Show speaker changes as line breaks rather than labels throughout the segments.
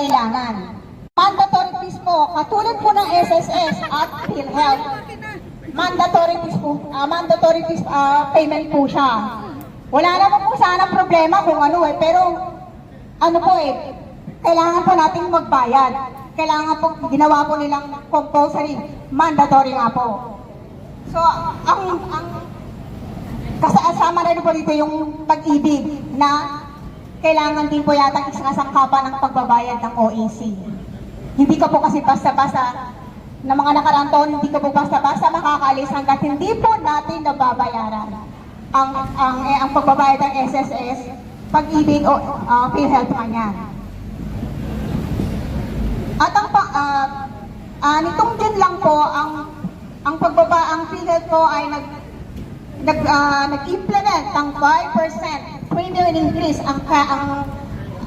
kailangan. Mandatory fees po, katulad po ng SSS at PhilHealth. Mandatory fees po, ah, mandatory fees ah, payment po siya. Wala naman po sana problema kung ano eh, pero ano po eh, kailangan po nating magbayad. Kailangan po, ginawa po nilang compulsory, mandatory nga po. So, ang, ang kasama rin po dito yung pag-ibig na kailangan din po yata isasangkapan ng pagbabayad ng OAC. Hindi ko po kasi basta-basta na mga nakaraang hindi ko po basta-basta makakalis hanggat hindi po natin nababayaran ang ang eh, ang pagbabayad ng SSS, pag-ibig o uh, PhilHealth man yan. At ang pa, ah, ah, nitong din lang po ang ang pagbaba ang PhilHealth po ay nag nag ah, nag-implement ng 5% premium increase ang ka, ang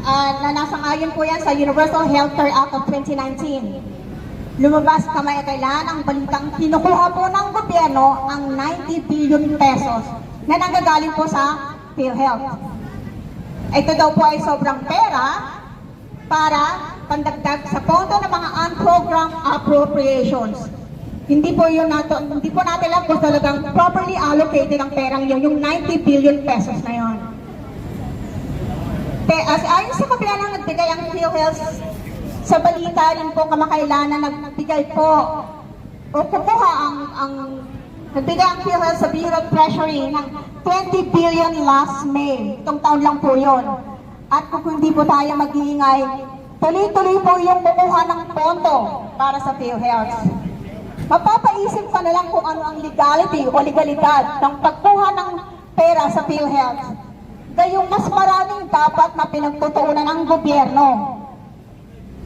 ah, na nasang-ayon po yan sa Universal Healthcare Act of 2019. Lumabas kamay kailan ang balitang kinukuha po ng gobyerno ang 90 billion pesos na nanggagaling po sa PhilHealth. Ito daw po ay sobrang pera para pandagdag sa pondo ng mga unprogrammed appropriations. Hindi po yun nato, hindi po natin alam kung talagang properly allocated ang perang yun, yung 90 billion pesos na yun. Te, as ayon sa kabila ng nagbigay ang PhilHealth sa balita rin po kamakailan na nagbigay po o kukuha ang, ang nagbigay ang PhilHealth sa Bureau of Treasury ng 20 billion last May. Itong taon lang po yun. At kung hindi po tayo mag-iingay, tuloy-tuloy po yung kukuha ng pondo para sa PhilHealth. Mapapaisip ka na lang kung ano ang legality o legalidad ng pagkuha ng pera sa PhilHealth. Gayong mas maraming dapat na pinagtutuunan ng gobyerno.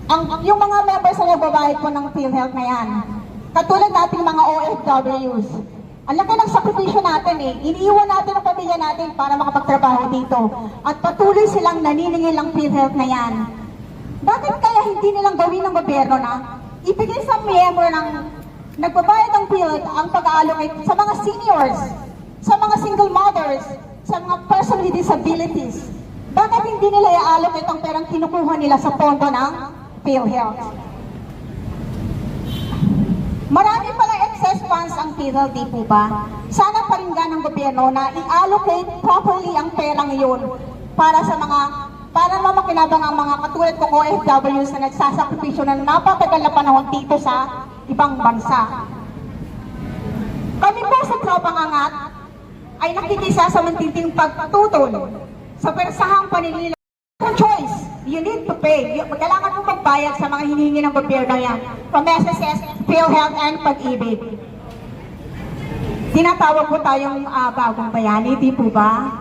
Ang, yung mga members na nagbabayad po ng PhilHealth na yan, katulad nating mga OFWs, ang laki ng sakripisyo natin eh. Iniiwan natin ang pamilya natin para makapagtrabaho dito. At patuloy silang naniningil ng PhilHealth na yan. Bakit kaya hindi nilang gawin ng gobyerno na ibigay sa miyembro ng nagbabayad ng PhilHealth ang pag-allocate sa mga seniors, sa mga single mothers, sa mga person with disabilities. Bakit hindi nila i-allocate ang perang kinukuha nila sa pondo ng PhilHealth? Marami palang excess funds ang PhilHealth, di po ba? Sana paringgan ng gobyerno na i-allocate properly ang perang yun para sa mga para mamakinabang ang mga katulad ko OFWs na nagsasakripisyo na napatagal na panahon dito sa ibang bansa. Kami po sa Tropang Angat ay nakikisa sa matinding pagtutol sa persahang paninilang choice. You need to pay. Kailangan mo magbayad sa mga hinihingi ng gobyerno yan. From SSS, PhilHealth, and Pag-ibig. Tinatawag po tayong ah, bagong bayani, di po ba?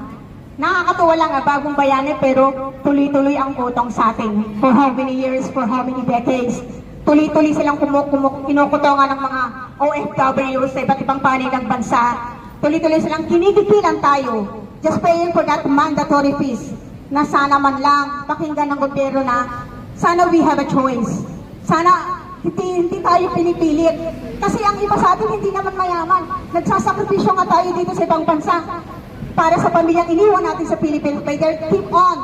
Nakakatuwa lang ah, bagong bayani pero tuloy-tuloy ang utong sa atin. For how many years, for how many decades. Tuloy-tuloy silang kumuk kumuk kinukutongan ng mga OFW sa iba't ibang panig ng bansa. Tuloy-tuloy silang kinikikilan tayo. Just paying for that mandatory fees na sana man lang pakinggan ng gobyerno na sana we have a choice. Sana hindi, hindi tayo pinipilit. Kasi ang iba sa atin hindi naman mayaman. Nagsasakripisyo nga tayo dito sa ibang bansa para sa pamilyang iniwan natin sa Philippines. But they keep on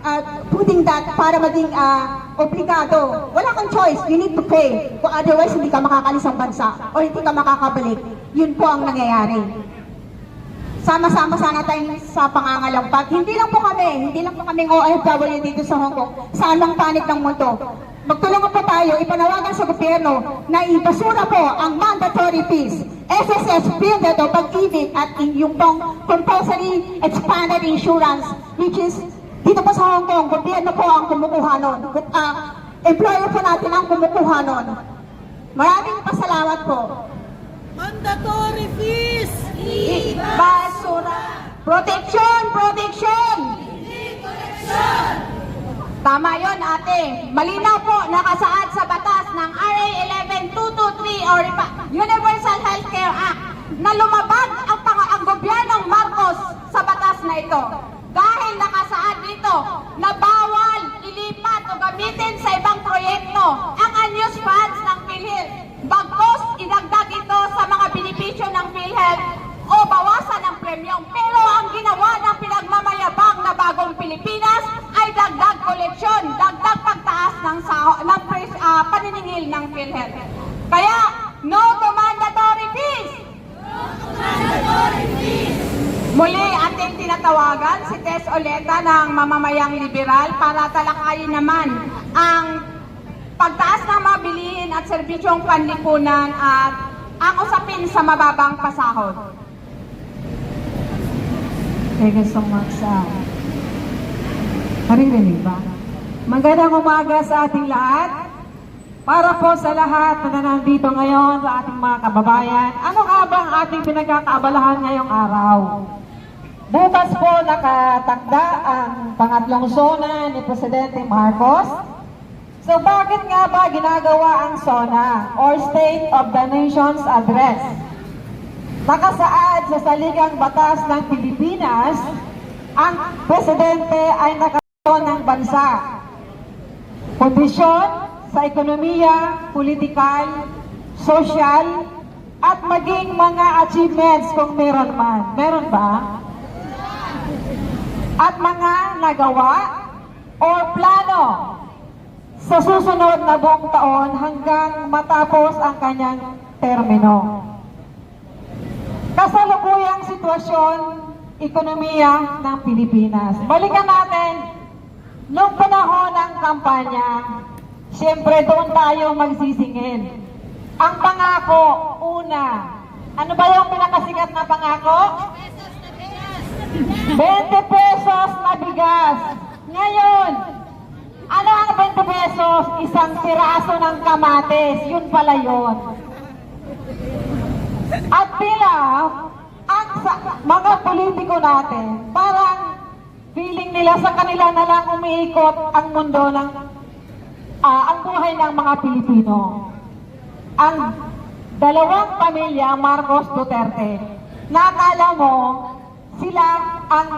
uh, putting that para maging uh, obligado. Wala kang choice. You need to pay. Kung otherwise, hindi ka makakalis ang bansa o hindi ka makakabalik. Yun po ang nangyayari sama-sama sana tayong sa pangangalampag. Hindi lang po kami, hindi lang po kaming OFW dito sa Hong Kong, sa anong panig ng mundo. Magtulungan po tayo, ipanawagan sa gobyerno na ibasura po ang mandatory fees, SSS, PhilHealth o pag-ibig at yung pong compulsory expanded insurance, which is dito po sa Hong Kong, gobyerno po ang kumukuha nun. Uh, employer po natin ang kumukuha nun. Maraming pasalamat po.
Mandatory fees!
Basura. Protection! Protection! Tama yon ate. Malinaw po, nakasaad sa batas ng RA 11223 or Universal Healthcare Act na lumabag ang, ang gobyernong Marcos sa batas na ito. Pilipinas ay dagdag koleksyon, dagdag pagtaas
ng, saho, ng pres- ah, paniningil ng PhilHealth. Kaya, no to mandatory fees! Muli ating tinatawagan si Tess Oleta ng mamamayang liberal para talakayin naman ang pagtaas ng mga bilihin at serbisyong panlipunan at ang usapin sa mababang pasahod.
Thank you so much, uh, Naririnig ba? Magandang umaga sa ating lahat. Para po sa lahat na nandito ngayon sa ating mga kababayan, ano nga ba ang ating pinagkakaabalahan ngayong araw? Bukas po nakatakda ang pangatlong SONA ni Presidente Marcos. So bakit nga ba ginagawa ang SONA or State of the Nation's Address? Nakasaad sa saligang batas ng Pilipinas, ang presidente ay nakaroon ng bansa. Kondisyon sa ekonomiya, politikal, social, at maging mga achievements kung meron man. Meron ba? At mga nagawa o plano sa susunod na buong taon hanggang matapos ang kanyang termino kasalukuyang sitwasyon, ekonomiya ng Pilipinas. Balikan natin, nung panahon ng kampanya, siyempre doon tayo magsisingin. Ang pangako, una, ano ba yung pinakasikat na pangako? 20 pesos na bigas. Ngayon, ano ang 20 pesos? Isang piraso ng kamates. Yun pala yun. At tila, ang mga politiko natin, parang feeling nila sa kanila na lang umiikot ang mundo ng, ah, ang buhay ng mga Pilipino. Ang dalawang pamilya, Marcos Duterte, nakala mo, sila ang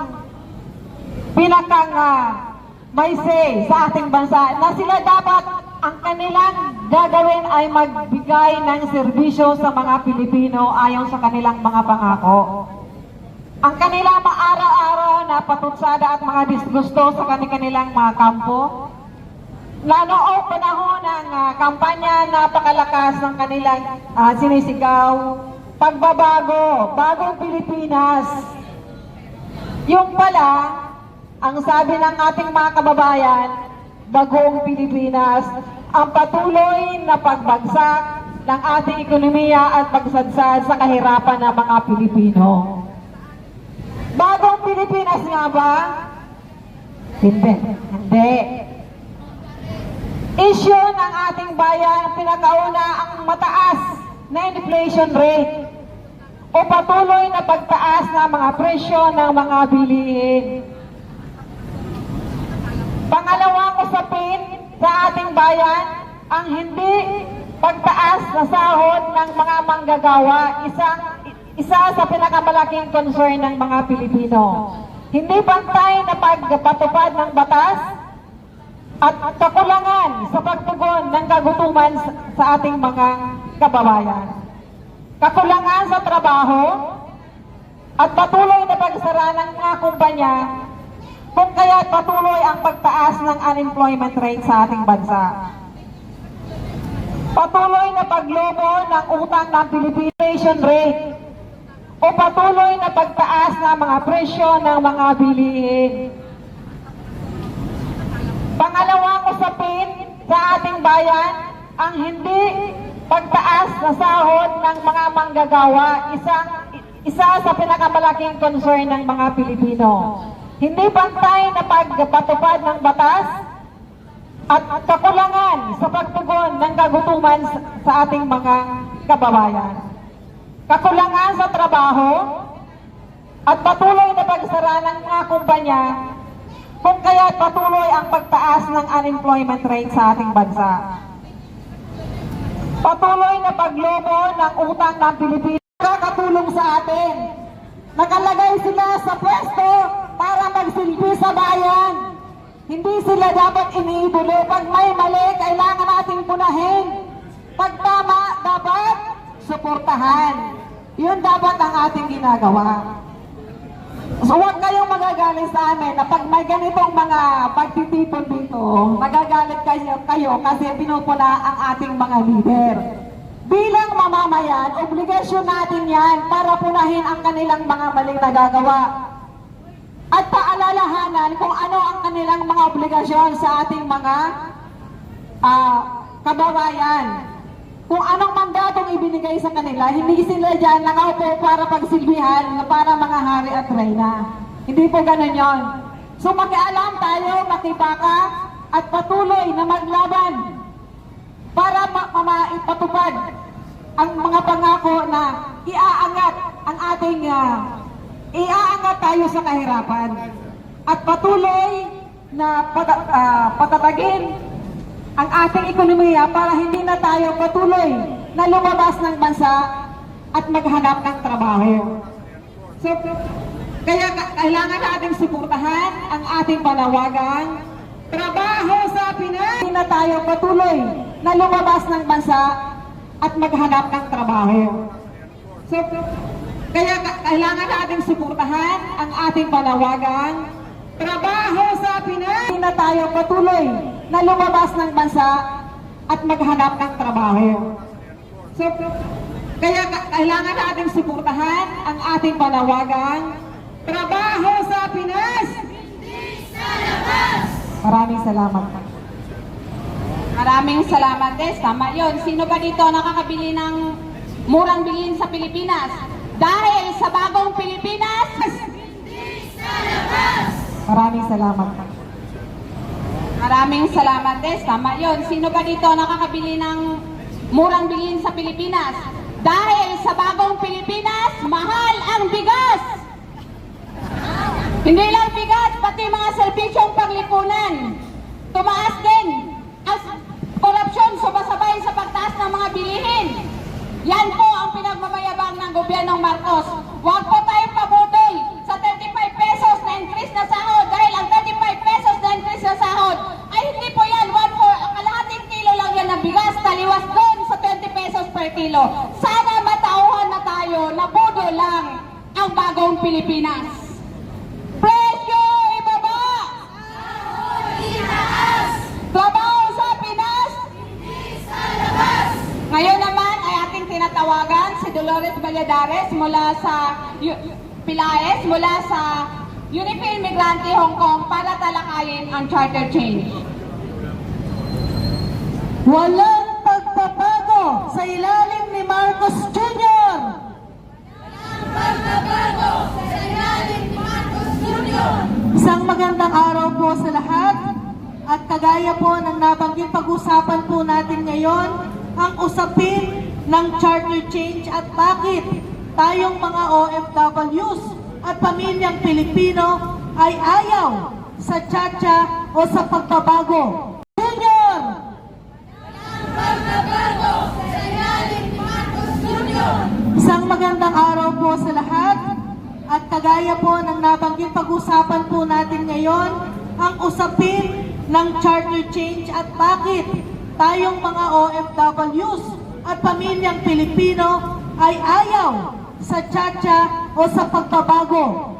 pinakang ah, may say sa ating bansa na sila dapat ang kanilang gagawin ay magbigay ng serbisyo sa mga Pilipino ayon sa kanilang mga pangako. Ang kanilang maaraw-araw na patutsada at mga disgusto sa kanilang mga kampo, na noong panahon ng ah, kampanya, napakalakas ng kanilang ah, sinisigaw, pagbabago, bagong Pilipinas. Yung pala, ang sabi ng ating mga kababayan, bagong Pilipinas, ang patuloy na pagbagsak ng ating ekonomiya at pagsadsad sa kahirapan ng mga Pilipino. Bagong Pilipinas nga ba? Hindi. Hindi. Issue ng ating bayan, pinakauna ang mataas na inflation rate o patuloy na pagtaas ng mga presyo ng mga bilihin. Pangalawang usapin sa ating bayan, ang hindi pagtaas na sahod ng mga manggagawa, isang isa sa pinakamalaking concern ng mga Pilipino. Hindi pantay na pagpatupad ng batas at kakulangan sa pagtugon ng kagutuman sa- ating mga kababayan. Kakulangan sa trabaho at patuloy na pagsara ng mga kumpanya kung kaya patuloy ang pagtaas ng unemployment rate sa ating bansa. Patuloy na paglobo ng utang ng Philippine rate o patuloy na pagtaas ng mga presyo ng mga bilihin. Pangalawang usapin sa ating bayan, ang hindi pagtaas na sahod ng mga manggagawa, isang isa sa pinakamalaking concern ng mga Pilipino. Hindi pantay na pagpatupad ng batas at kakulangan sa pagtugon ng kagutuman sa- ating mga kababayan. Kakulangan sa trabaho at patuloy na pagsara ng mga kumpanya kung kaya patuloy ang pagtaas ng unemployment rate sa ating bansa. Patuloy na paglobo ng utang ng Pilipinas kakatulong sa atin. Nakalagay sila sa pwesto para magsilbi sa bayan. Hindi sila dapat iniidolo. Pag may mali, kailangan nating punahin. Pag tama, dapat suportahan. Yun dapat ang ating ginagawa. So huwag kayong mag magagalit sa amin na pag may ganitong mga pagtitipon dito, magagalit kayo, kayo kasi pinupula ang ating mga leader. Bilang mamamayan, obligasyon natin yan para punahin ang kanilang mga maling nagagawa. At paalalahanan kung ano ang kanilang mga obligasyon sa ating mga ah, kababayan. Kung anong mandatong ibinigay sa kanila, hindi sila dyan nakaupo para pagsilbihan na para mga hari at reyna. Hindi po ganun yon. So makialam tayo, makibaka, at patuloy na maglaban para ma- ang mga pangako na iaangat ang ating ah, iaangat tayo sa kahirapan at patuloy na pata- ah, patatagin ang ating ekonomiya para hindi na tayo patuloy na lumabas ng bansa at maghanap ng trabaho. So, kaya ka- kailangan nating suportahan ang ating panawagan. Trabaho sa Pinas! Hindi na tayo patuloy na lumabas ng bansa at maghanap ng trabaho. So, kaya ka- kailangan nating suportahan ang ating panawagan. Trabaho sa Pinas! Hindi na tayo patuloy na lumabas ng bansa at maghanap ng trabaho. So, kaya ka- kailangan nating suportahan ang ating panawagan. Trabaho sa Pinas! Maraming salamat.
Maraming salamat, Des. Tama yun. Sino ba dito nakakabili ng murang bilhin sa Pilipinas? Dahil sa bagong Pilipinas,
Maraming salamat.
Maraming salamat, Des. Tama yun. Sino ba dito nakakabili ng murang bilhin sa Pilipinas? Dahil sa bagong Pilipinas, mahal ang bigas! Hindi lang bigas, pati mga serbisyong panglipunan. Tumaas din ang korupsyon sumasabay sa pagtaas ng mga bilihin. Yan po ang pinagmamayabang ng gobyernong Marcos. Huwag po tayong pabudol sa 35 pesos na increase na sahod dahil ang 35 pesos na increase na sahod ay hindi po yan. One for, kalahating kilo lang yan ng bigas, taliwas doon sa 20 kilo. Sana matauhan na tayo na budol lang ang bagong Pilipinas. Presyo ibaba! Trabaho sa Pinas! Ngayon naman ay ating tinatawagan si Dolores Valladares mula sa Yu- Pilaes, mula sa Unifil Migrante Hong Kong para talakayin ang charter change.
Walang sa ilalim ni Marcos Jr. Isang magandang araw po sa lahat at kagaya po ng nabanggit pag-usapan po natin ngayon ang usapin ng charter change at bakit tayong mga OFWs at pamilyang Pilipino ay ayaw sa tsa o sa pagbabago. Kagaya po ng nabanggit pag-usapan po natin ngayon ang usapin ng charter change at bakit tayong mga OFWs at pamilyang Pilipino ay ayaw sa tsa o sa pagbabago.